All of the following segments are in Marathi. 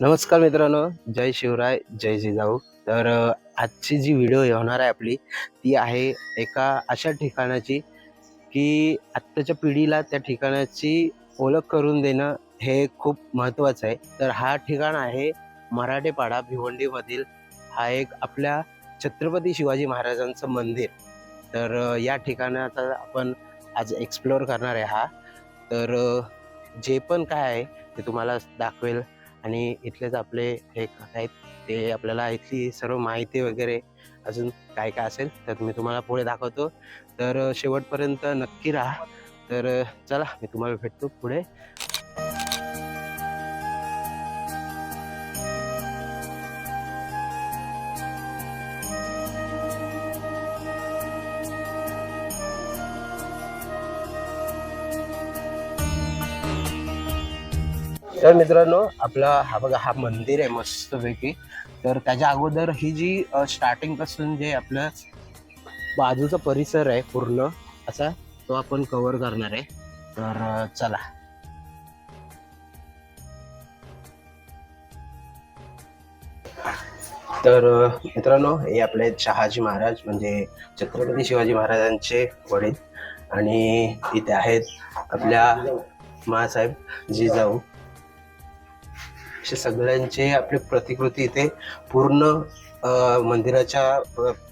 नमस्कार मित्रांनो जय शिवराय जय जिजाऊ. तर आजची जी व्हिडिओ होणार आहे आपली ती आहे एका अशा ठिकाणाची की आत्ताच्या पिढीला त्या ठिकाणाची ओळख करून देणं हे खूप महत्त्वाचं आहे. तर हा ठिकाण आहे मराठेपाडा भिवंडीमधील हा एक आपल्या छत्रपती शिवाजी महाराजांचं मंदिर. तर या ठिकाणाचा आपण आज एक्सप्लोअर करणार आहे हा. तर जे पण काय आहे ते तुम्हाला दाखवेल. आणि इथलेच आपले हे आहेत ते आपल्याला इथली सर्व माहिती वगैरे अजून काय काय असेल तर मी तुम्हाला पुढे दाखवतो. तर शेवटपर्यंत नक्की राहा. तर चला मी तुम्हाला भेटतो पुढे. तर मित्रांनो आपला हा बघा हा मंदिर आहे मस्तपैकी. तर त्याच्या अगोदर ही जी स्टार्टिंगपासून जे आपलं बाजूचा परिसर आहे पूर्ण असा तो आपण कव्हर करणार आहे. तर चला. तर मित्रांनो हे आपले शहाजी महाराज म्हणजे छत्रपती शिवाजी महाराजांचे वडील. आणि इथे आहेत आपल्या मासाहेब जिजाऊ. असे सगळ्यांचे आपले प्रतिकृती इथे पूर्ण मंदिराच्या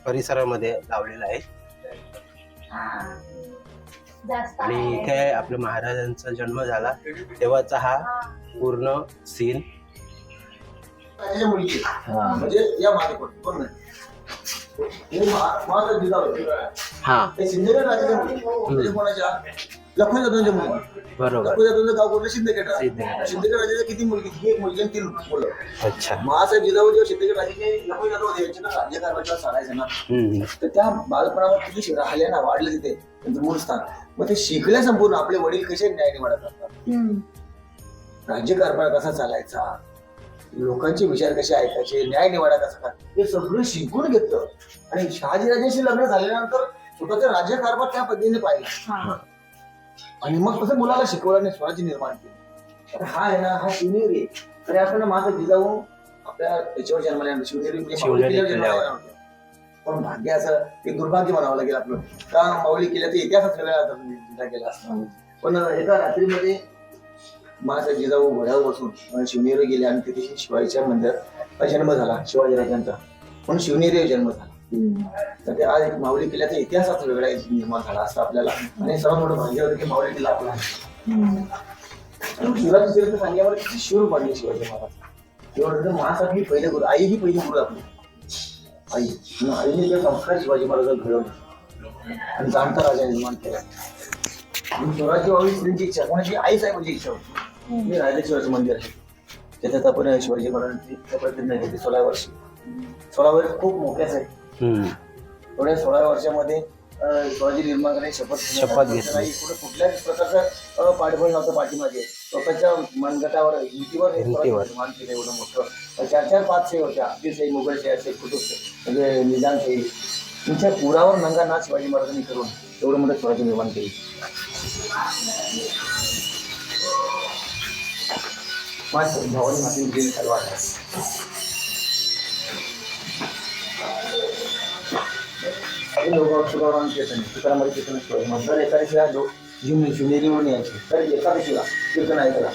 परिसरामध्ये लावलेलं आहे. आणि इथे आपल्या महाराजांचा जन्म झाला. तेव्हाचा हा पूर्ण सीन मुलगी. म्हणजे हे लखन जाधवच्या मुलगी बरोबर. लखन जाधवचं गाव कुठलं? राजाच्या किती मुलगी? ही एक मुलगी आणि तीन मुलं. अच्छा. महासाहेब जिजाऊ जेव्हा सिंदखेड राजाचे लखन जाधव होते. यांचे ना राज्यकारभाराला चालायचे ना. हम्म. तर त्या बालपणावर किती राहिले ना वाढले तिथे त्यांचं मूळ स्थान. मग ते शिकल्या संपूर्ण. आपले वडील कसे न्याय निवाडत असतात? राज्यकारभार कसा चालायचा? लोकांचे विचार कसे ऐकायचे? न्याय निवाडा कसा काय हे सगळं शिकून घेतलं. आणि शहाजीराजांशी लग्न झाल्यानंतर स्वतःचा राज्यकारभार त्या पद्धतीने पाहिला. आणि मग कसं मुलाला शिकवलं आणि स्वराज्य निर्माण केलं. तर हा आहे ना हा शिवनेरी आहे. तर आपण माझा जिजाऊ आपल्या याच्यावर जन्मल्या शिवनेरी म्हणजे जन्माला. पण भाग्य असं ते दुर्भाग्य म्हणावं लागेल आपलं. का माऊली किल्ल्याचा इतिहासच वेगळा आता जिल्हा गेला असता. पण एका रात्रीमध्ये माझा जिजाऊ घोड्यावर बसून शिवनेरी गेले आणि तिथे शिवाजीच्या मंदिरात जन्म झाला शिवाजीराजांचा म्हणून शिवनेरी जन्म झाला. तर ते आज एक माऊली किल्ल्याचा इतिहासच वेगळा निर्माण झाला असं आपल्याला आणि सर्वात मोठं भाग्य होतं की माऊली किल्ला आपला आहे. शिवाजी चरित्र सांगल्यावर किती शिवर पाडले शिवाजी महाराज. एवढं महासाठी पहिले गुरु आई ही पहिली गुरु आपली. आई आईने ते संस्कार शिवाजी महाराज घडवले. आणि जाणता राजा निर्माण केला. शिवराजी स्वराज्य व्हावी स्त्रीची इच्छा कोणाची? आईच आहे म्हणजे इच्छा होती. मी रायरेश्वराचं मंदिर आहे. त्याच्यात आपण शिवाजी महाराजांची त्या पद्धतीने सोळा वर्ष. सोळा वर्ष खूप मोठ्याच आहे एवढ्या सोळा वर्षामध्ये शिवाजी निर्माण शपथ शपथ घेतली. कुठल्याच प्रकारचं पाठबळ नव्हतं पाठीमागे. स्वतःच्या मनगटावर हिमतीवर. निर्माण केलं एवढं मोठं. चार चार पाच शे होत्या. आदिलशाही मुघलशाही असे कुटुंब म्हणजे निजामशाही तुमच्या पुरावर नंगा नाच शिवाजी महाराजांनी करून एवढं मोठं स्वराज्य निर्माण केली. माझ्या भावानी माझी आहे. काही लोक तुकाराम कीर्तन तुकारामाचे कीर्तन शिवाजी महाराज दर एकादशीला लोक शिवने शिवनेरीवरून यायचे तर एकादशीला कीर्तन ऐकायला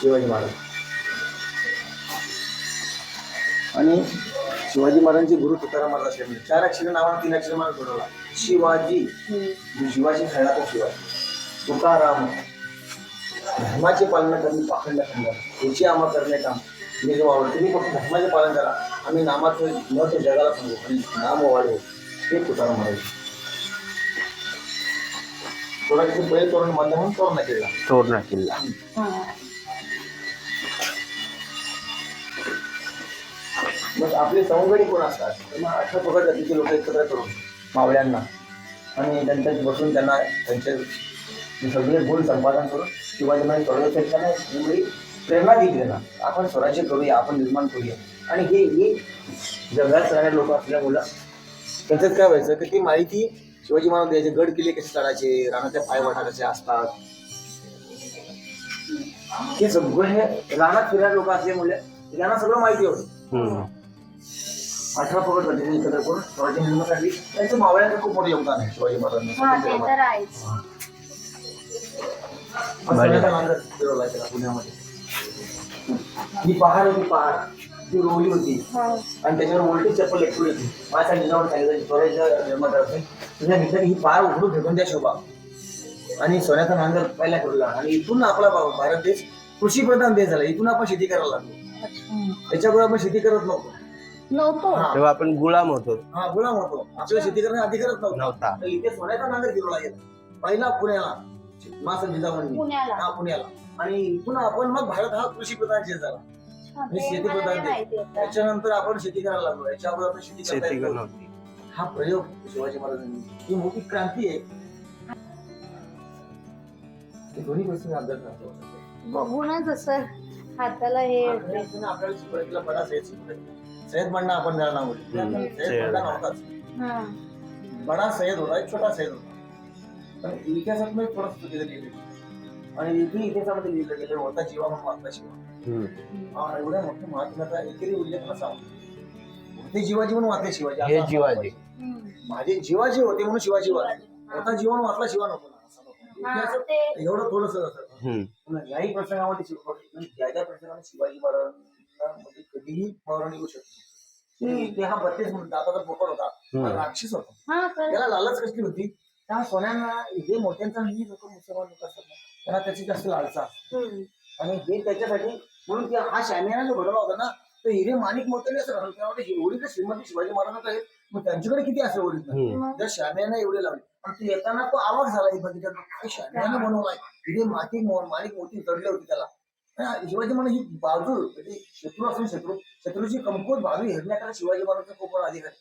शिवाजी महाराज. आणि शिवाजी महाराजांचे गुरु तुकाराम महाराज असल्यामुळे म्हणजे चार अक्षर नावानं तीन अक्षर महाराज सोडवला शिवाजी. म्हणजे शिवाजी खेळला तो शिवाजी. तुकाराम. धर्माचे पालन करणे पाखंड खंड याची आम्हा करणे काम. मी जो तुम्ही फक्त धर्माचे पालन करा. आम्ही नामाचं महत्त्व जगाला सांगू. आणि नाम वाढवू. हे तुकाराम महाराज थोडाचे बैल तोरण बांधला म्हणून तोरण केला. तोरणा किल्ला मग आपले सवंगडी कोण असतात? तर मग अठरा पगड जातीचे लोक एकत्र करून मावळ्यांना. आणि त्यांच्यात बसून त्यांना त्यांचे सगळे गुण संपादन करून शिवाजी महाराज त्यांना एवढी प्रेरणा दिली त्यांना. आपण स्वराज्य करूया आपण निर्माण करूया. आणि हे हे जगात राहणारे लोक असल्यामुळं त्यांच्यात काय व्हायचं की ती माहिती शिवाजी महाराज द्यायचे गड किल्ले कसे चढायचे रानाच्या पायवाटा कसे असतात. हे सगळे हे रानात फिरणारे लोक असल्यामुळे यांना सगळं माहिती होतं. अठरा पकड झाली एकत्र करून स्वराज्य निर्माणासाठी त्यांचं मावळ्यांचं खूप मोठं योगदान आहे शिवाजी हा त्याला पुण्यामध्ये. ही पहाड होती पहाड. ती रोवली होती. हो. आणि त्याच्यावर उलटी चप्पल एकटून होती माझ्या निजावर सांगितलं स्वराज्य निर्माण करते तुझ्या मित्राने ही पहाड उघडून फेकून द्या शोभा. आणि सोन्याचा नांगर पहिला फिरला आणि इथून आपला भारत देश कृषी प्रधान देश झाला. इथून आपण शेती करायला लागलो. अच्छा. त्याच्यामुळे आपण शेती करत नव्हतो. नव्हतो. तेव्हा आपण गुलाम होतो. हा गुलाम होतो. आपल्याला शेती करण्याचा अधिकारच नव्हता. नव्हता. तर इथे सोन्याचा नांगर फिरवला गेला. पहिला पुण्याला. मासन पुण्याला. हा पुण्याला. आणि इथून आपण मग भारत हा कृषी प्रधान देश झाला. आणि शेती होतं. त्याच्यानंतर आपण शेती करायला लागलो याच्यावर आपण शेती करता शेती येत करत नव्हती. नव्हती हा प्रयोग शिवाजी महाराजांनी ही मोठी क्रांती आहे हे दोन्ही गोष्टी अभ्यास करतो बघूनच असं हाताला हे. आपल्याला सुरुवातीला. सय्यद म्हणणं आपण त्याला नाव. हम्म. सय्यद नव्हताच हा. बडा सय्यद होता एक छोटा सय्यद होता पण इतिहासात मी थोडं चुकीचं लिहिलं आणि इथे इतिहासामध्ये लिहिलं गेलं होता जीवा म्हणून वाचला शिवा. हा एवढ्या मोठ्या महात्म्याचा एकही उल्लेख नसावा होते जीवाजी म्हणून वाचले शिवाजी हे असं जीवाजी. माझे जीवाजी होते म्हणून शिवाजी वाचले होता जीवन वाचला शिवा नको. हा, इतिहासात ते एवढं थोडस असतं हम्म. पण याही प्रसंगामध्ये शिव- ज्या ज्या प्रसंगामध्ये शिवाजी महाराजांना मध्ये कधीही मरण येऊ शकते इथे हा बत्तीस दाताचा पोपट होता हा हम्म. राक्षस होता हा. त्याला लालच कसली होती त्या सोन्यांना हे मोठ्यांचा ही लोक मुसलमान लोक असतात ना, त्यांना त्याची जास्त लालसा असते. हम्म. आणि हे त्याच्यासाठी म्हणून हा शामियाना जो घडवला होता ना तो हिरे माणिक मोठे असं त्यामध्ये एवढी तर श्रीमंती शिवाजी महाराजांकडे आहेत, मग त्यांच्याकडे किती हम्म. मग जर शामियाना एवढे लावले पण ते येताना तो आवाज झाला हे बघितलं काय शामियाना बनवलाय. हिरे माती माणिक मोठी चढली होती त्याला. शिवाजी म्हणून ही बाजू म्हणजे शत्रू असून शत्रू शत्रूची कमकुवत बाजू हेरण्याकरता शिवाजी महाराजांचा खूप मोठा अधिकार.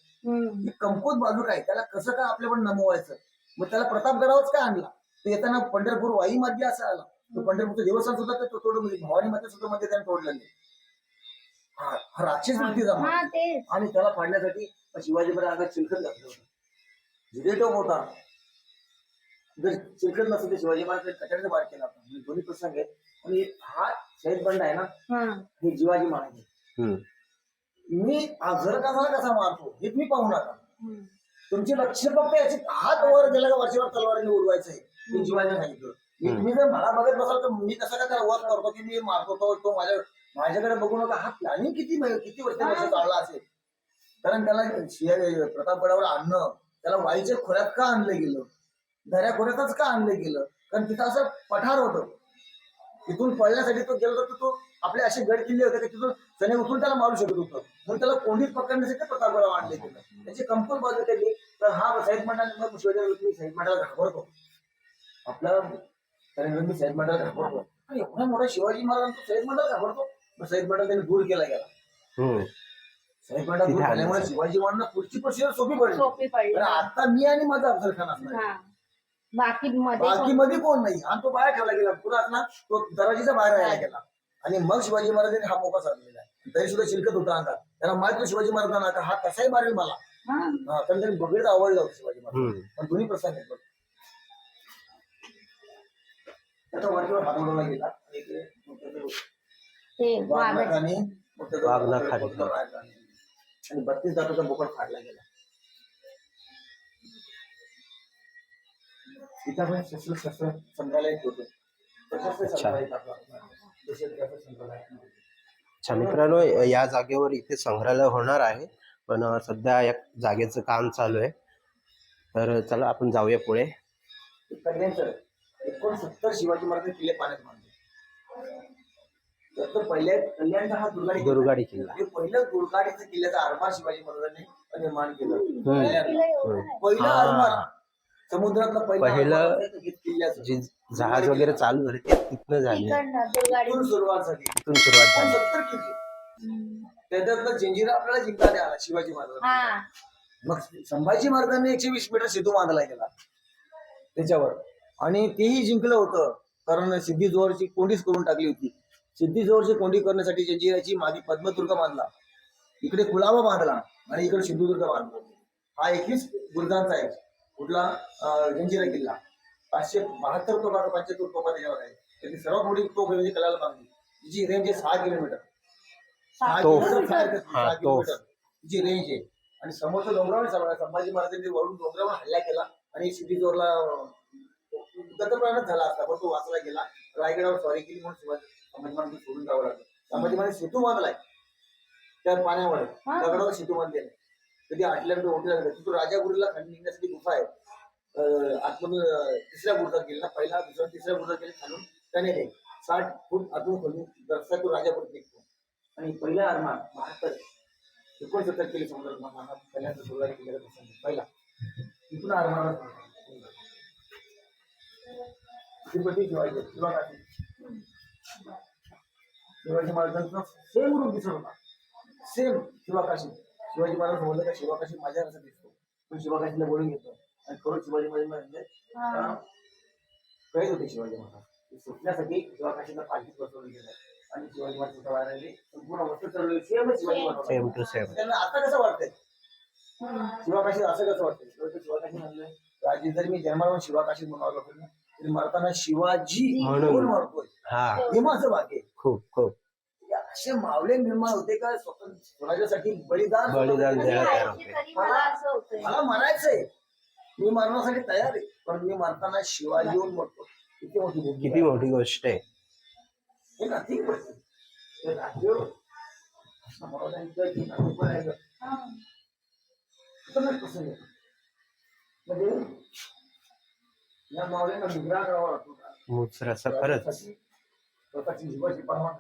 ही कमकुवत बाजू काय? त्याला कसं काय आपल्याकडे नमवायचं? मग त्याला प्रतापगडावरच काय आणला? तो येताना पंढरपूर वाई मार्गे असा आला. तो पंढरपूरचं देवस्थान सुद्धा ते तोडून म्हणजे भवानी माते सुद्धा मध्ये त्याने तोडलेले हा हा राक्षस. हा. तेच. आणि त्याला पाडण्यासाठी शिवाजी महाराज अंगात चिलखत घातलं होतं. जिदेटोप होता जर चिलखत नसतं ते शिवाजी महाराज कटाने बार केला होता. म्हणजे दोन्ही प्रसंग आहेत. आणि हा शहीद बंड आहे ना हा. हे शिवाजी महाराज आहे. हम्म. मी जर का झाला कसा मारतो हे तुम्ही पाहू नका. हम्म. तुमचे लक्ष फक्त याचे हात वर गेला का वरच्यावर तलवारीने उडवायचं आहे. मी जीवाने सांगितलं मी तुम्ही जर मला बघत बसाल तर मी कसं काय त्याला वध करतो की मी मारतो तो तो माझ्या माझ्याकडे बघू नका हा प्लॅनिंग किती महिने- किती वर्ष वर्ष चालला असेल? कारण त्याला शिया- प्रतापगडावर आणणं त्याला वाईच्या खोऱ्यात का आणलं गेलं? दऱ्या खोऱ्यातच का आणलं गेलं? कारण तिथं असं पठार होतं. तिथून पळण्यासाठी तो गेला तर तो आपले असे गड किल्ले होते की तिथून सने उठून त्याला मारू शकत होतं. म्हणून त्याला कोंडीत पकडण्यासाठी प्रतापगडावर आणले गेलं. त्याची कमकुवत बाजू केली. तर हा साहेब मंडळाने मग शिवाजी साहेब मंडळाला घाबरतो. आपला कारण मी साहेब मंडळाला घाबरतो. आणि एवढा मोठा शिवाजी महाराज तो साहेब मंडळ घाबरतो. साहेब मंडळ त्यांनी दूर केला गेला. साहेब मंडळ दूर आणायचं. शिवाजी महाराजांना पुढची प्रोसिजर सोपी पडली. सोपी पडली. तर आता मी आणि माझा अफजल खान असणार. हा. बाकी मध्ये बाकी कोण- मध्ये कोण नाही? आणि तो बाहेर ठेवला गेला. पुरा ना तो दरवाजीचा बाहेर राहायला गेला. आणि मग शिवाजी महाराजांनी हा मोका साधलेला आहे. तरी सुद्धा शिल्कत होता अंगात. त्याला माहीत होतं शिवाजी महाराजांना का हा कसाही मारेल मला. हा. कारण त्यांनी बघितलं आवडलं होतं शिवाजी महाराज. पण दोन्ही प्रसंग आहेत बघ. त्याचा वरतीवर हात उडवला गेला आणि ते वाघ बत्तीस दाताचा बोकड फाडला गेला. शस्त्र शस्त्र संग्रहालय होतं. आपलं. अच्छा मित्रांनो या जागेवर इथे संग्रहालय होणार आहे. पण अं, सध्या या जागेचं काम चालू आहे. तर चला आपण जाऊया पुढे. कल्याणचं एकोणसत्तर शिवाजी महाराज किल्ले पाण्यात बांधले. तर तो पहिल्या कल्याणचा हा दुर्गाडी. दुर्गाडी किल्ला. हे पहिलं दुर्गाडीचं किल्ल्याचा आरमार शिवाजी महाराजांनी निर्माण केलं. पहिलं. आरमार समुद्रातलं पहिलं किल्ल्याचं जहाज वगैरे चालू झाले ते तिथनं झाले. सुरुवात झाली. तिथून सुरुवात झाली. सत्तर किल्ले. त्याच्यातलं जंजिरा आपल्याला जिंकता नाही आला शिवाजी महाराज हा. मग संभाजी महाराजांनी एकशे वीस मीटर सेतू बांधला गेला. त्याच्यावर. आणि तेही जिंकलं होतं. कारण सिद्धी जोरची कोंडीच करून टाकली होती. सिद्धी जोरची कोंडी करण्यासाठी जंजिराची मागे पद्मदुर्ग बांधला. इकडे कुलाबा बांधला आणि इकडे सिंधुदुर्ग बांधला. हा एकवीस बुर्जांचा आहे. कुठला? जंजिरा किल्ला. पाचशे बहात्तर का पंच्याहत्तर तोफा त्याच्यावर आहे. त्याची सर्वात मोठी तोफ म्हणजे कलाला बांधली. तिची रेंज आहे सहा किलोमीटर. सहा. किलोमीटर सहा. जी रेंज आहे. आणि समोरच्या डोंगरावर संभाजी महाराजांनी वरून डोंगरावर हल्ला केला. आणि सिटी जोरला गतप्राणच झाला असता पण तो वाचला गेला. रायगडावर स्वारी केली म्हणून शिवाजी संभाजी सोडून जावं लागलं. संभाजी महाराज सेतू बांधलाय. त्या पाण्यावर. दगडावर सेतू बांधलेला कधी आटल्यानंतर ओढल्या लागलं तिथून राजापुरीला खाली निघण्यासाठी गुफा आहे. आतमधून तिसऱ्या बुरुजात गेला पहिला दुसरा तिसऱ्या बुरुजात गेले खालून त्याने ते साठ फूट आतून खोलून रस्ता तो राजापुरीत निघतो. आणि पहिला आरमार बहात्तर एकोणसत्तर केली समुद्र पहिल्यांदा सुरुवात केली पहिला. तिथून आरमार छत्रपती शिवाजी शिवाकाशी शिवाजी महाराजांचा सेम रूप दिसत होता. सेम शिवाकाशी. शिवाजी महाराज बोलले का शिवाकाशी माझ्या कसं दिसतो. पण शिवाकाशीला बोलून घेतो. आणि खरंच शिवाजी महाराज म्हणजे हा. कळत होते शिवाजी महाराज. सुटण्यासाठी शिवाकाशीला पालखीत बसवलं गेलं. आणि शिवाजी महाराज सुद्धा बाहेर आले संपूर्ण वस्तू चालवली same Shivaji Maharaj. Same to same त्यांना आता कसं वाटतंय. शिवाकाशी असं कसं वाटतंय? शिवाकाशी म्हणलं राजे जरी मी जन्माला शिवाकाशी म्हणून आलो मरताना शिवाजी म्हणून. म्हणून मरतोय. हा. हे माझं भाग्य आहे. खूप खूप. असे मावळे निर्माण होते का स्वतंत्र स्वराज्यासाठी बलिदान बलिदान द्यायला तयार होते मला असं होतंय? मला मरायचंय मी मरण्यासाठी तयार आहे पण मी मरताना शिवाजी येऊन मरतो किती मोठी भूमिका किती मोठी गोष्ट आहे. हे नथिंग गोष्ट हे राज्य महाराजांचं जे नातूपण आहे. ना, हा. खतरनाक प्रसंग आहे. म्हणजे या मावळ्यांना मुद्रा करावा लागतो असं खरंच स्वतःची जीवाची पर्वा.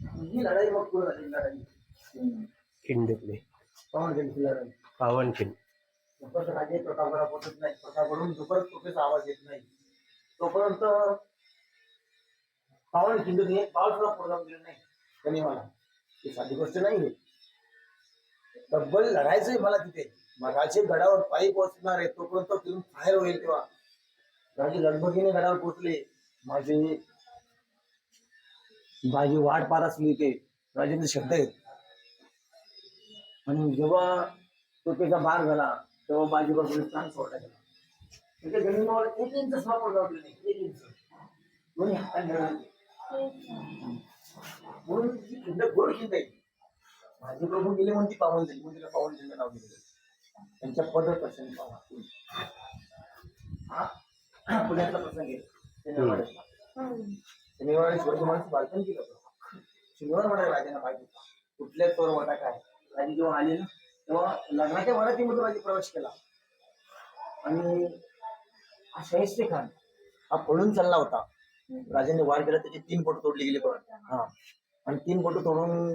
ही लढाई मग पुढे झाली लढाई. खिंडीतली. गेली लढाई. पावनखिंड जोपर्यंत राजे प्रतापगडा पोहोचत नाही प्रतापगडून जोपर्यंत तोफेचा आवाज येत नाही तोपर्यंत पावन खिंडून एक पाव सुद्धा पुढे जाऊन गेलं नाही. त्यांनी मला? ही साधी गोष्ट नाही तब्बल लढायचंय मला तिथे. मगाचे गडावर पायी पोहोचणार आहे तोपर्यंत फिरून बाहेर होईल तेव्हा. राजे लगबगीने गडावर पोहोचले. माझे माझी वाट पार असली ते राजेंचे शब्द आहेत. आणि जेव्हा तोफेचा बार झाला तेव्हा बाजीवर प्राण सोडला गेला जमिनीवर एक इंच सापड लावली नाही एक इंच. दोन्ही. म्हणून ती खिंड गोड खिंड आहे. माझे प्रभू गेले म्हणून ती पावन झाली म्हणून तिला पावन खिंड नाव दिलं. त्यांच्या पद प्रसंग पावन हा? पुण्यातला प्रसंग आहे. शनिवारी शिवाजी महाराज बालपण केलं शनिवार म्हणाले राजांना होतं. कुठल्या चोर वाटा काय? राजे जेव्हा आले ना तेव्हा लग्नाच्या वरातीमधून राजे प्रवेश केला. आणि हा शाहिस्ते खान हा पळून चालला होता. राजाने वार केला त्याचे तीन बोट तोडले गेले परत. हा. आणि तीन बोट तोडून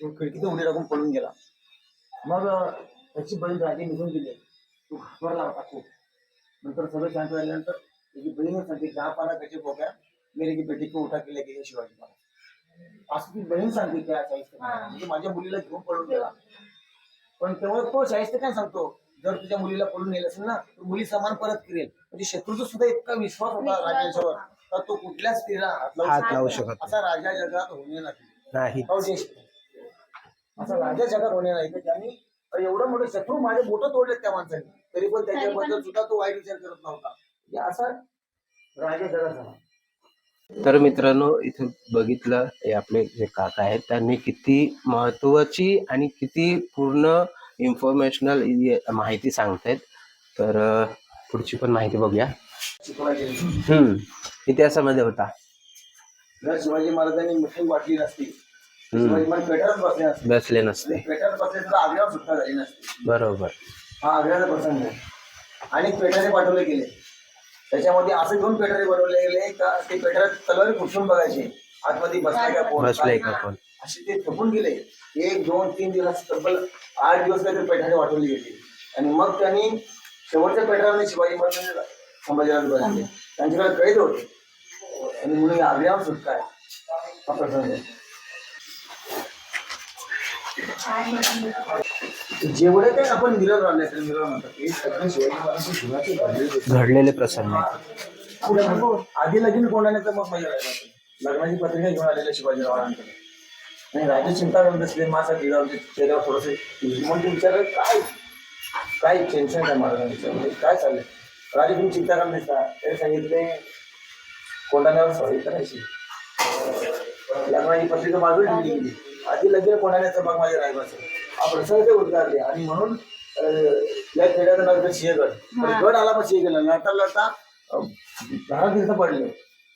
तो खिडकीतून उडी टाकून पळून गेला. मग त्याची बहीण राजे निघून गेले. तो घाबरला होता खूप. नंतर सगळं शांत झाल्यानंतर त्याची बहीण सांगते दहा पाना त्याची बोक्या मेरे की बेटी को उठा के लेके गए शिवाजी महाराज. असं ती बहीण सांगते त्या शाहिस्ते खानाला. म्हणजे माझ्या मुलीला घेऊन पळून गेला. पण तेव्हा तो शाहिस्ते काय सांगतो जर तुझ्या मुलीला पळून नेलं असेल ना तर मुली समान परत करेल म्हणजे शत्रूचा सुद्धा इतका विश्वास होता राजांच्यावर. तर तो कुठल्याच स्त्रीला हात लावू शकत. असा राजा जगात होणे नाही. असा राजा जगात होणे नाही. की ज्यांनी एवढं मोठं शत्रू माझे बोट तोडले त्या माणसाने. तरी पण त्याच्याबद्दल सुद्धा तो वाईट विचार करत नव्हता. म्हणजे असा राजा जगात झाला. तर मित्रांनो इथे बघितलं हे आपले जे काका आहेत त्यांनी किती महत्वाची आणि किती पूर्ण इन्फॉर्मेशनल माहिती सांगतायत. तर पुढची पण माहिती बघूया. हम्म. इतिहासामध्ये होता. जर शिवाजी महाराजांनी मिठी वाटली नसती महाराज पेटात बसले नसते बसले नसते. पेटात बसले तर आग्र्यावर सुटका झाली नसती. बरोबर. हा आग्र्याचा प्रसंग आहे. आणि पेटारे पाठवले गेले. त्याच्यामध्ये असं दोन पेटारे बनवले गेले का ते पेटारे तलवारी खुपसून बघायचे. आतमध्ये बसलाय का कोण? बसलाय? का कोण? असे ते थकून गेले. एक दोन तीन दिवस तब्बल आठ दिवस काहीतरी पेठारे वाटवले गेले. आणि मग त्यांनी शेवटच्या पेठाराने शिवाजी महाराजांनी संभाजीराज बनवले त्यांच्याकडे कैद होते. आणि म्हणून आग्र्यावर सुटका आहे. हा प्रसंग आहे. जेवढे काही आपण मिरर आणले असेल मिरर म्हणतात ते सगळे शिवाजी महाराजांची घडलेले. घडलेले प्रसंग आहेत. पुढे मग आधी लगीन कोणाने तर मग मजा राहिला. लग्नाची पत्रिका घेऊन आलेल्या शिवाजीरावांकडे आणि राजे चिंता करत असले माझा चेहऱ्यावर चेहऱ्यावर थोडस म्हणजे विचार काय? काय टेन्शन काय महाराजांचं म्हणजे काय चाललंय? राजे तुम्ही चिंता करत दिसता तरी सांगितले कोंडाण्यावर सॉरी करायची. लग्नाची पत्रिका बाजूला ठेवली आधी लगेच कोणाला मग माझ्या रायबाचं हा प्रसंग ते उद्गारले. आणि म्हणून या खेड्याचं नाव सिंहगड. गड आला पण सिंहगडला. लढता लढता दहा दिवस पडले.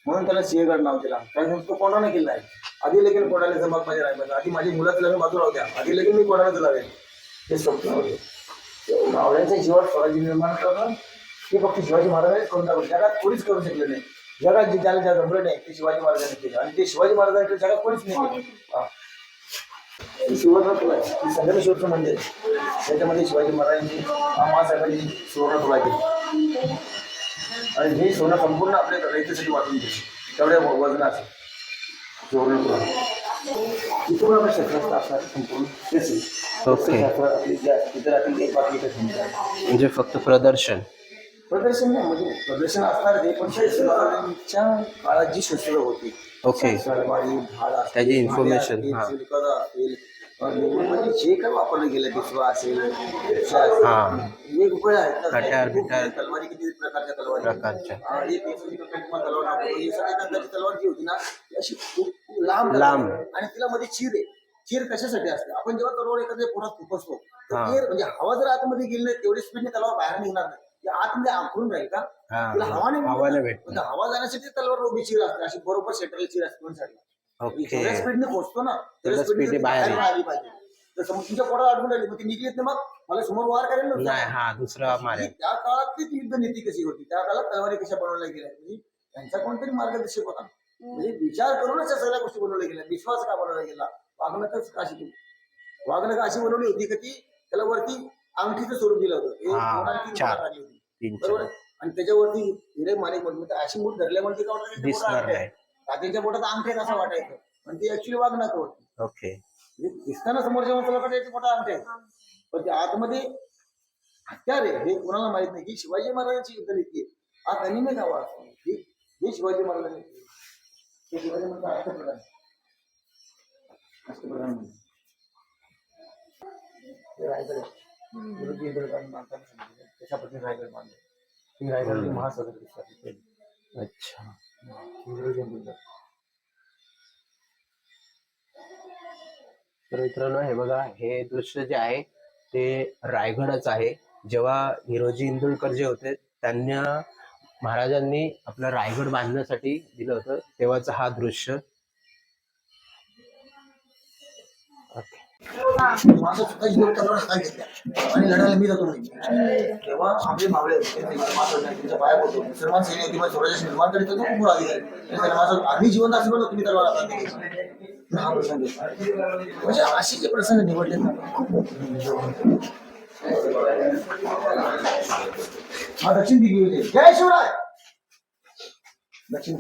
म्हणून त्याला सिंहगड नाव दिला. कारण तो कोणाला केला आहे आधी लगेच कोणाला जमक माझ्या रायबाचं आधी माझी मुलाचं लग्न बाजूला होत्या. आधी लगेच मी कोणाला लावेल हे स्वप्न होतं. मावळ्यांच्या जीवात स्वराज्य निर्माण करणं हे फक्त शिवाजी महाराजांनी करून टाकलं जगात कोणीच करू शकले नाही. जगात जे ज्याला ज्या जमलं नाही ते शिवाजी महाराजांनी केलं आणि ते शिवाजी महाराजांनी केलं, जगात कोणीच नाही केलं हा. हे सुवर्ण तुला आहे. संगमेश्वरचं मंदिर. त्याच्यामध्ये शिवाजी महाराजांची महासाहेबांनी सुवर्ण तुला केली आणि हे सोनं संपूर्ण आपल्या रयतेसाठी वाटून दिले तेवढ्या वजनाचं सुवर्ण तुला इथे पण आपलं शस्त्रास्त्र असणार संपूर्ण तेच. शस्त्रास्त्र आपली इथे ठेवून द्या. म्हणजे फक्त प्रदर्शन प्रदर्शन नाही म्हणजे प्रदर्शन असणार ते पण महाराजांच्या काळात जी शस्त्र होती ओके. त्याची information, हा. आणि म्हणजे जे काही वापरलं गेलं बिस्वा असेल रिक्षा हा. असेल, आहेत ना. कट्यार, खूप बिटार. तलवारी किती प्रकारच्या तलवारी आहेत. प्रकारच्या. एक एक सुद्धा पेटमा तलवार नको. ही सगळ्या प्रकारची तलवार जी होती ना ती अशी खूप लांब लांब. आणि तिला मध्ये चीर आहे चीर कशासाठी असते आपण जेव्हा तलवार एखाद्या पोटात खुपसतो तर हा. ते म्हणजे हवा जर आतमध्ये गेली नाही तेवढी स्पीडने तलवार बाहेर निघणार नाही आतमध्ये आखून राहील का? हा, तिला भेटणार. भेटणार. म्हणजे हवा जाण्यासाठी तलवार उभी चीर असते अशी बरोबर सेंट्रल चीर असते दोन साईडला स्पीडने पोहोचतो ना ने स्पीडने बाहेर आली पाहिजे. तुमच्या पोटात अडकून राहिली मग ती निघलीत ना मग? मला समोर वार करेल ना नाही हा दुसरा मारेल त्या काळातली ती युद्ध नीती कशी होती? त्या काळात तलवारी कशा बनवल्या गेल्या? म्हणजे त्यांचा कोणतरी मार्गदर्शक होता. म्हणजे विचार करूनच या सगळ्या गोष्टी बनवल्या गेल्या. विश्वास का बनवला गेला? वागणूकच का अशी वागणूक अशी बनवली होती की ती त्याला वरती अंगठीचं स्वरूप दिलं होतं. तीन बरोबर चार आहे? आणि त्याच्यावरती हिरे माणिक म्हणजे अशी मूठ धरल्यामुळे ती काय वाटलं की ते बोटं दिसणार अंगठे नाही. रात्रीच्या बोटात अंगठे असं वाटायचं पण ती ऍक्च्युली वागणूक होती ओके म्हणजे दिसताना समोरच्या माणसाला वाटतं याची मोठा अंगठे आहे. पण ते आतमध्ये हत्यार आहे हे कोणाला माहीत नाही की शिवाजी महाराजांची युद्ध नीती आहे हा नाही गावा ही ही शिवाजी महाराजांनी केली. हे शिवाजी महाराज राष्ट्रप्रधान राष्ट्रप्रधान म्हणजे ते रायगड आहे. गुरुजी मानताना सांगितलं. रायगड ही रायगड अच्छा. इंग्रजी. तर मित्रांनो हे बघा हे दृश्य जे आहे ते रायगडच आहे. जेव्हा हिरोजी इंदुलकर जे होते त्यांना महाराजांनी आपलं रायगड बांधण्यासाठी दिलं होतं. तेव्हाच हा दृश्य माझं सुद्धा जीवन तलवार हातात घेतल्या आणि लढायला मी जातो म्हणे. तेव्हा आपले मावळे होते त्यांच्या पाया पडतो मुसलमान सैन्य मग स्वराज्य निर्माण करीत होतो खूप अधिकारी त्याने माझं आम्ही जिवंत असेल पण तुम्ही तलवार. हा प्रसंग. म्हणजे असे जे प्रसंग निवडले ना खूप. हा दक्षिण होते जय शिवराय दक्षिण.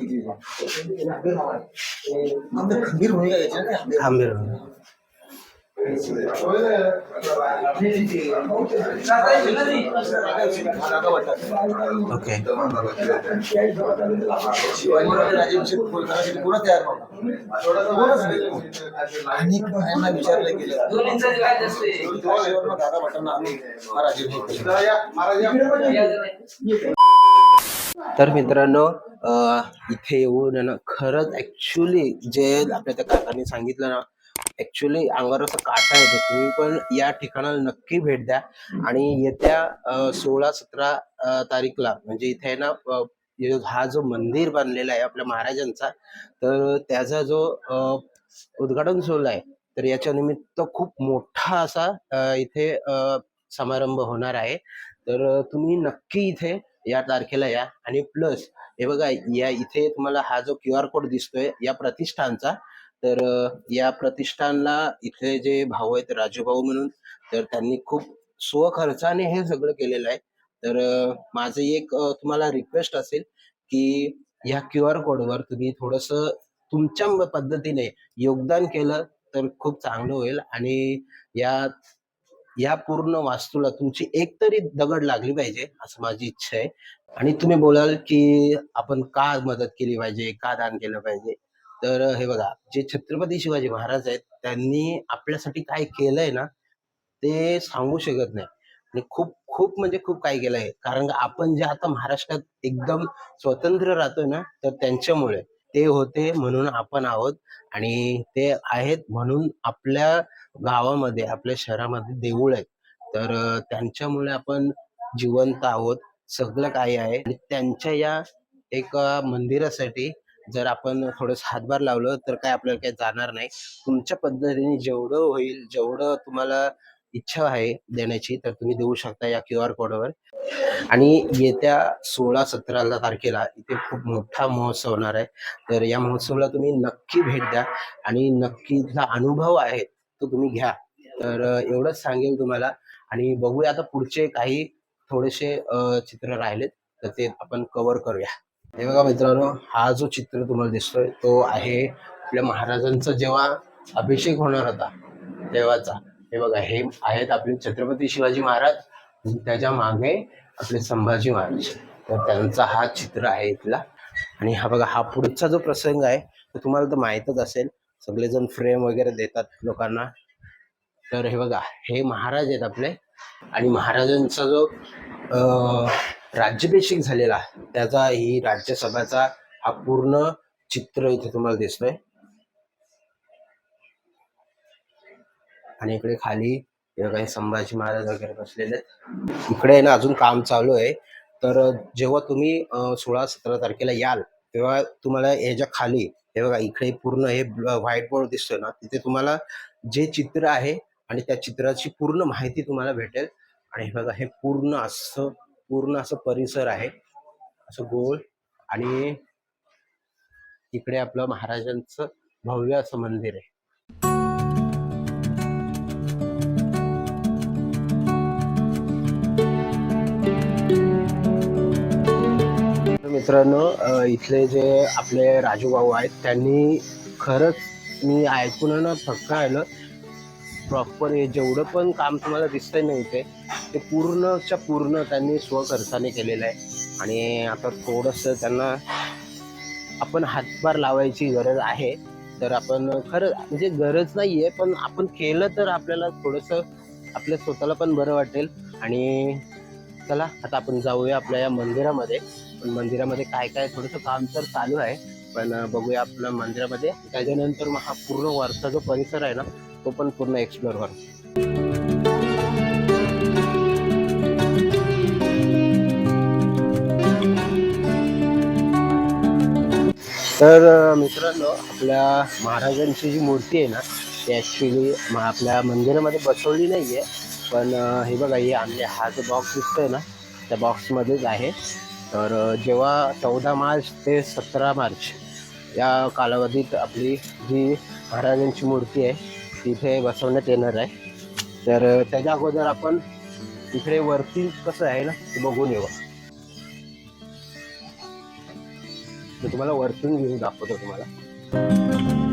आमचं खंबीर भूमिका घ्यायची ना आंबेर ओके शिवाजी पुन्हा तयार विचारलं गेलं दादा भटांना. तर मित्रांनो इथे येऊन खरंच ऍक्च्युली जे आपल्या त्या काकांनी सांगितलं ना ऍक्च्युली अंगावर असं काटा येतो. तुम्ही पण या ठिकाणाला नक्की भेट द्या. आणि येत्या सोळा सतरा तारीखला म्हणजे इथे आहे ना हे- जो मंदिर बांधलेला आहे आपल्या महाराजांचा तर त्याचा जो उद्घाटन सोहळा आहे तर याच्या निमित्त खूप मोठा असा इथे समारंभ होणार आहे. तर तुम्ही नक्की इथे या तारखेला या. आणि प्लस हे बघा या इथे तुम्हाला हा जो क्यू आर कोड दिसतोय या प्रतिष्ठानचा तर या प्रतिष्ठानला इथले जे भाऊ आहेत राजूभाऊ म्हणून तर त्यांनी खूप स्वखर्चाने हे सगळं केलेलं आहे. तर अं, माझं एक तुम्हाला रिक्वेस्ट असेल की या क्यू आर कोडवर तुम्ही थोडस तुमच्या पद्धतीने योगदान केलं तर खूप चांगलं होईल आणि या या पूर्ण वास्तूला तुमची एक तरी दगड लागली पाहिजे असं माझी इच्छा आहे. आणि तुम्ही बोलाल की आपण का मदत केली पाहिजे का दान केलं पाहिजे? तर हे बघा जे छत्रपती शिवाजी महाराज आहेत त्यांनी आपल्यासाठी काय केलंय ना ते सांगू शकत नाही. आणि खूप खूप म्हणजे खूप काय केलंय कारण का आपण जे आता महाराष्ट्रात एकदम स्वतंत्र राहतोय ना तर त्यांच्यामुळे ते होते म्हणून आपण आहोत. आणि ते आहेत म्हणून आपल्या गावामध्ये आपल्या शहरामध्ये देऊळ आहेत. तर त्यांच्यामुळे आपण जिवंत आहोत. सगळं काही आहे. आणि त्यांच्या या एका मंदिरासाठी जर आपण थोडस हातभार लावलं तर काय आपल्याला काही जाणार नाही. तुमच्या पद्धतीने जेवढं होईल जेवढं तुम्हाला इच्छा आहे देण्याची तर तुम्ही देऊ शकता या क्यू आर कोडवर. आणि येत्या सोळा सतराला तारखेला इथे खूप मोठा महोत्सव होणार आहे. तर या महोत्सवाला तुम्ही नक्की भेट द्या आणि नक्की इथला अनुभव आहे तो तुम्ही घ्या. तर एवढंच सांगेल तुम्हाला. आणि बघूया आता पुढचे काही थोडेसे चित्र राहिलेत तर ते आपण कव्हर करूया. हे बघा मित्रांनो हा जो चित्र तुम्हाला दिसतोय तो आहे आपल्या महाराजांचा जेव्हा अभिषेक होणार होता तेव्हाचा. हे बघा हे आहेत आपले छत्रपती शिवाजी महाराज त्याच्यामागे आपले संभाजी महाराज. तर त्यांचा हा चित्र आहे इथला. आणि हा बघा हा पुढचा जो प्रसंग आहे तो तुम्हाला तर माहीतच असेल. सगळेजण फ्रेम वगैरे देतात लोकांना. तर हे बघा हे महाराज आहेत आपले. आणि महाराजांचा जो राज्याभिषेक झालेला त्याचा ही राज्यसभाचा हा पूर्ण चित्र इथे तुम्हाला दिसतोय. आणि इकडे खाली काही संभाजी महाराज वगैरे बसलेले आहेत. इकडे आहे ना अजून काम चालू आहे. तर जेव्हा तुम्ही सोळा सतरा तारखेला याल तेव्हा तुम्हाला याच्या खाली हे बघा इकडे पूर्ण हे व्हाईट बोर्ड दिसतोय ना तिथे तुम्हाला जे चित्र आहे आणि त्या चित्राची पूर्ण माहिती तुम्हाला भेटेल. आणि हे बघा हे पूर्ण असं पूर्ण असं परिसर आहे. असं गोल आणि इकडे आपलं महाराजांचं भव्य असं मंदिर आहे. मित्रांनो इथले जे आपले राजू भाऊ आहेत त्यांनी खरंच मी ऐकून ना थक्क आलं. प्रॉपर हे जेवढं पण काम तुम्हाला दिसतंय ना इथे ते पूर्णच्या पूर्ण त्यांनी स्वखर्चाने केलेलं आहे. आणि आता थोडंसं त्यांना आपण हातभार लावायची गरज आहे. तर आपण खरं म्हणजे गरज नाही आहे पण आपण केलं तर आपल्याला थोडंसं आपल्या स्वतःला पण बरं वाटेल. आणि चला आता आपण जाऊया आपल्या या मंदिरामध्ये. पण मंदिरामध्ये काय काय थोडंसं काम तर चालू आहे. पण बघूया आपल्या मंदिरामध्ये. त्याच्यानंतर मग हा पूर्ण वरचा जो परिसर आहे ना तो पण पूर्ण एक्सप्लोर करू. तर मित्रांनो आपल्या महाराजांची जी मूर्ती आहे ना ती ॲक्च्युली आपल्या मंदिरामध्ये बसवली नाही आहे पण हे बघा हे आमच्या हा जो बॉक्स आहे ना त्या बॉक्समध्येच आहे. तर जेव्हा चौदा मार्च ते सतरा मार्च या कालावधीत आपली जी महाराजांची मूर्ती आहे तिथे बसवण्यात येणार आहे. तर त्याच्या अगोदर आपण इकडे वरती कसं आहे ना ते बघून येऊ. तुम्हाला वरतून घेऊन दाखवतो तुम्हाला.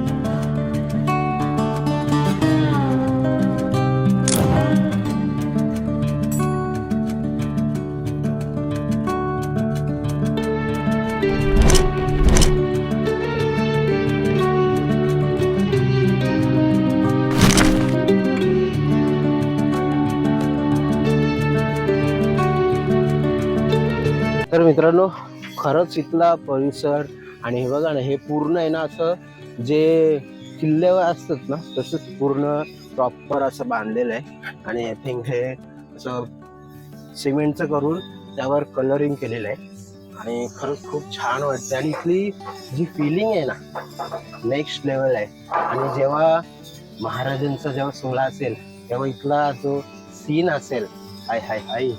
मित्रांनो खरंच इथला परिसर आणि हे बघा ना हे पूर्ण आहे ना असं जे किल्ल्यावर असतात ना तसंच पूर्ण प्रॉपर असं बांधलेलं आहे. आणि आय थिंक हे असं सिमेंटचं करून त्यावर कलरिंग केलेलं आहे. आणि खरंच खूप छान वाटते आणि इथली जी फिलिंग आहे ना नेक्स्ट लेवल आहे. आणि जेव्हा महाराजांचा जेव्हा सोहळा असेल तेव्हा इथला जो सीन असेल हाय हाय हाय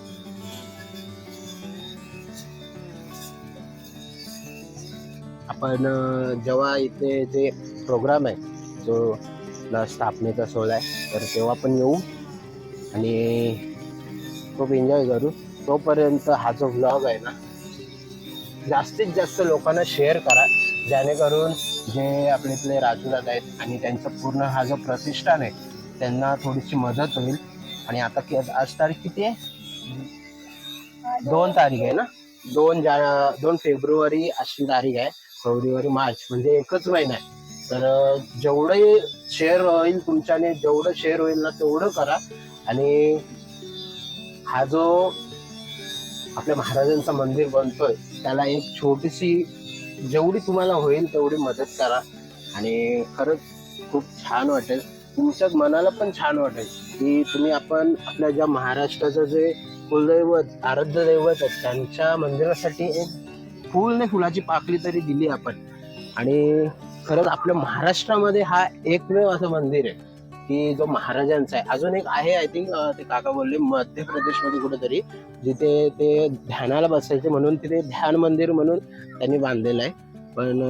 पण जेव्हा इथे जे प्रोग्राम आहे जो स्थापनेचा सोहळा आहे तर तेव्हा पण येऊ आणि खूप एन्जॉय करू. तोपर्यंत हा जो ब्लॉग आहे ना जास्तीत जास्त लोकांना शेअर करा. जेणेकरून जे आपले इथले राजूदादा आहेत आणि त्यांचं पूर्ण हा जो प्रतिष्ठान आहे त्यांना थोडीशी मदत होईल. आणि आता कि- आज तारीख किती आहे? दोन तारीख आहे ना? दोन जा दोन फेब्रुवारी अशी तारीख आहे. फेब्रुवारी मार्च म्हणजे एकच महिना आहे. तर अं, जेवढे शेअर होईल तुमच्याने जेवढं शेअर होईल ना तेवढं करा. आणि हा जो आपल्या महाराजांचा मंदिर बनतोय त्याला एक छोटीशी जेवढी तुम्हाला होईल तेवढी मदत करा. आणि खरंच खूप छान वाटेल. तुमच्या मनाला पण छान वाटेल की तुम्ही आपण आपल्या ज्या महाराष्ट्राचं जे कुलदैवत आराध्य दैवत आहेत त्यांच्या मंदिरासाठी एक फुल नाही फुलाची पाकळी तरी दिली आपण. आणि खरंच आपल्या महाराष्ट्रामध्ये हा एकमेव असं मंदिर आहे की जो महाराजांचा आहे. अजून एक आहे आय थिंक ते काका बोलले मध्य प्रदेशमध्ये कुठेतरी जिथे ते ध्यानाला बसायचे म्हणून तिथे ध्यान मंदिर म्हणून त्यांनी बांधलेलं आहे. पण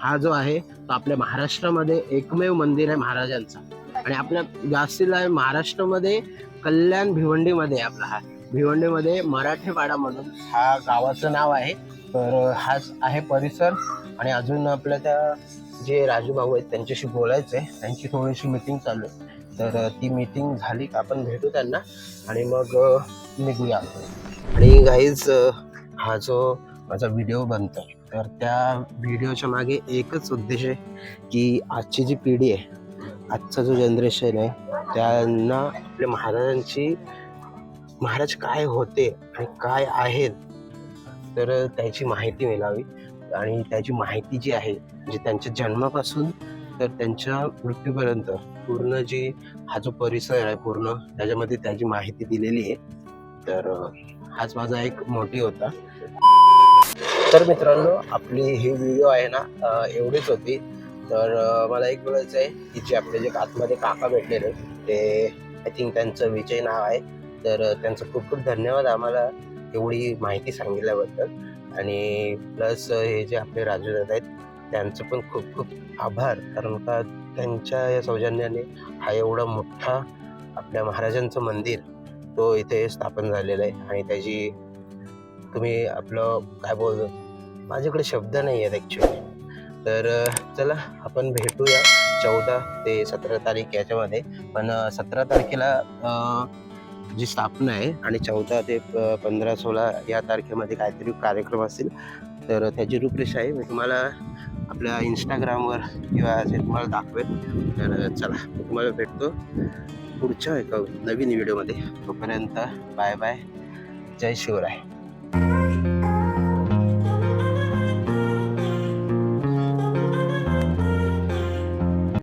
हा जो आहे तो आपल्या महाराष्ट्रामध्ये एकमेव मंदिर आहे महाराजांचा. आणि आपल्या जास्तीला आहे महाराष्ट्रामध्ये कल्याण भिवंडीमध्ये आहे आपला हा भिवंडीमध्ये मराठेवाडा म्हणून हा गावाचं नाव आहे. तर हाच आहे परिसर. आणि अजून आपल्या त्या जे राजू भाऊ आहेत त्यांच्याशी बोलायचं आहे त्यांची थोडीशी मीटिंग चालू आहे. तर ती मीटिंग झाली का आपण भेटू त्यांना. आणि मग निघूया आपण. आणि गाईज हा जो माझा व्हिडिओ बनतो तर त्या व्हिडिओच्या मागे एकच उद्देश आहे की आजची जी पिढी आहे आजचा जो जनरेशन आहे त्यांना आपल्या महाराजांची महाराज काय होते आणि काय आहेत तर त्याची माहिती मिळावी. आणि त्याची माहिती जी आहे म्हणजे त्यांच्या जन्मापासून तर त्यांच्या मृत्यूपर्यंत पूर्ण जी हा जो परिसर आहे पूर्ण त्याच्यामध्ये त्याची माहिती दिलेली आहे. तर हाच माझा एक मोठी होता. तर मित्रांनो आपली ही व्हिडिओ आहे ना एवढीच होती. तर मला एक बोलायचं आहे की जे आपले जे आतमध्ये काका भेटलेले ते आय थिंक त्यांचं विजय नाव आहे. तर त्यांचं खूप खूप धन्यवाद आम्हाला. एवढी माहिती सांगितल्याबद्दल आणि प्लस हे जे आपले राजू दादा आहेत त्यांचं पण खूप खूप आभार. कारण का त्यांच्या या सौजन्याने हा एवढा मोठा आपल्या महाराजांचं मंदिर तो इथे स्थापन झालेला आहे. आणि त्याची तुम्ही आपलं काय बोल माझ्याकडे शब्द नाही आहेत ॲक्च्युली तर चला आपण भेटूया चौदा ते सतरा तारीख याच्यामध्ये. पण सतरा तारखेला जी स्थापना आहे आणि चौदा ते प- पंधरा सोळा या तारखेमध्ये काहीतरी कार्यक्रम असतील तर त्याची रूपरेषा आहे. मी तुम्हाला आपल्या इंस्टाग्रामवर किंवा जे तुम्हाला दाखवेल तर चला मी तुम्हाला भेटतो पुढच्या एका नवीन व्हिडिओमध्ये. तोपर्यंत बाय बाय. जय शिवराय.